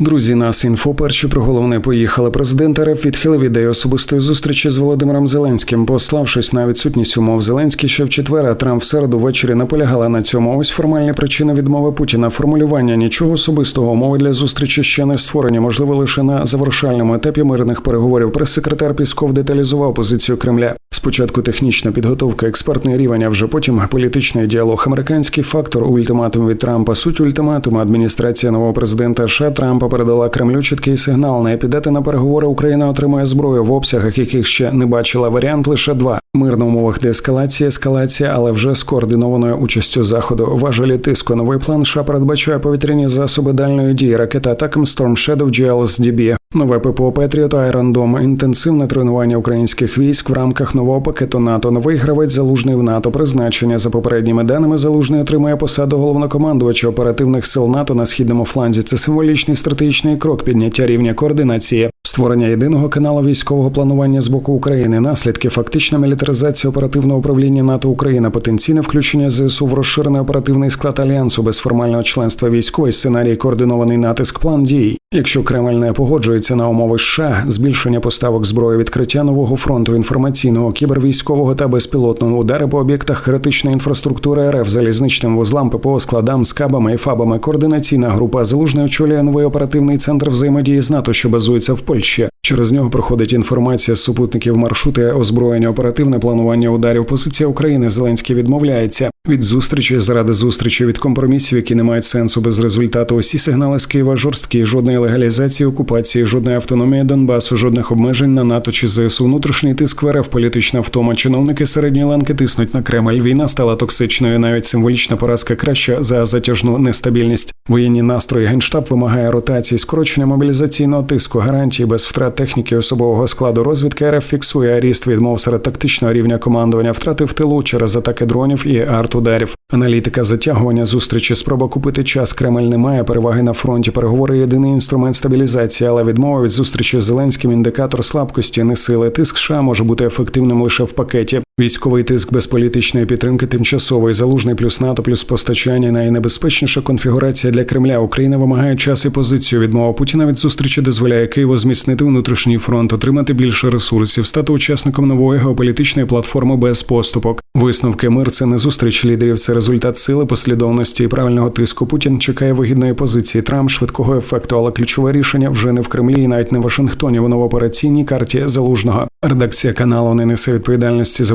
Друзі, нас інфо перші про головне поїхали. Президент РФ відхилив ідею особистої зустрічі з Володимиром Зеленським, пославшись на відсутність умов Зеленський ще в четвер, а Трамп в середу ввечері наполягала на цьому. Ось формальні причини відмови Путіна. Формулювання нічого особистого умови для зустрічі ще не створені. Можливо, лише на завершальному етапі мирних переговорів. Прес-секретар Пісков деталізував позицію Кремля. Спочатку технічна підготовка, експертний рівень, а вже потім політичний діалог. Американський фактор ультиматум від Трампа. Суть ультиматуму адміністрація нового президента США Трампа передала Кремлю чіткий сигнал. Не підете на переговори. Україна отримає зброю в обсягах, яких ще не бачила. Варіант лише два: мир на умовах деескалації, ескалація, але вже з координованою участю заходу. Важелі тиску. Новий план США передбачає повітряні засоби дальної дії. Ракета атакам Storm Shadow GLSDB. Нове ППО Петріот Айрондом інтенсивне тренування українських військ в рамках нового пакету НАТО. Новий гравець залужний в НАТО. Призначення за попередніми даними залужний отримує посаду головнокомандувача оперативних сил НАТО на східному фланзі. Це символічний стратегічний крок підняття рівня координації, створення єдиного каналу військового планування з боку України. Наслідки фактична мілітаризація оперативного управління НАТО Україна, потенційне включення ЗСУ в розширений оперативний склад альянсу без формального членства військовий сценарій, координований натиск, план дій. Якщо Кремль не погоджується на умови США, збільшення поставок зброї, відкриття нового фронту інформаційного, кібервійськового та безпілотного удари по об'єктах критичної інфраструктури РФ, залізничним вузлам, ППО, складам, скабами і фабами, координаційна група залужний очолює новий оперативний центр взаємодії з НАТО, що базується в Польщі. Через нього проходить інформація з супутників маршрути, озброєння, оперативне планування ударів. Позиція України Зеленський відмовляється від зустрічі заради зустрічі від компромісів, які не мають сенсу без результату. Усі сигнали з Києва жорсткі, жодної легалізації окупації, жодної автономії Донбасу, жодних обмежень на НАТО чи ЗСУ. Внутрішній тиск в РФ, політична втома. Чиновники середньої ланки тиснуть на Кремль. Війна стала токсичною. Навіть символічна поразка краща за затяжну нестабільність. Воєнні настрої генштаб вимагає ротації, скорочення мобілізаційного тиску, гарантії без втрат техніки особового складу. Розвідка РФ фіксує ріст відмов серед тактичного рівня командування, втрати в тилу через атаки дронів і артударів. Аналітика затягування зустрічі, спроба купити час. Кремль не має переваги на фронті. Переговори єдиний інструмент стабілізації, але відмова від зустрічі з Зеленським індикатор слабкості, не сили. Тиск США може бути ефективним лише в пакеті. Військовий тиск без політичної підтримки тимчасовий, залужний плюс НАТО, плюс постачання найнебезпечніша конфігурація для Кремля. Україна вимагає час і позицію. Відмова Путіна від зустрічі дозволяє Києву зміцнити внутрішній фронт, отримати більше ресурсів, стати учасником нової геополітичної платформи без поступок. Висновки мир це не зустріч лідерів, це результат сили, послідовності і правильного тиску. Путін чекає вигідної позиції. Трамп швидкого ефекту, але ключове рішення вже не в Кремлі і навіть не в Вашингтоні. Воно в операційній карті залужного. Редакція каналу не несе відповідальності за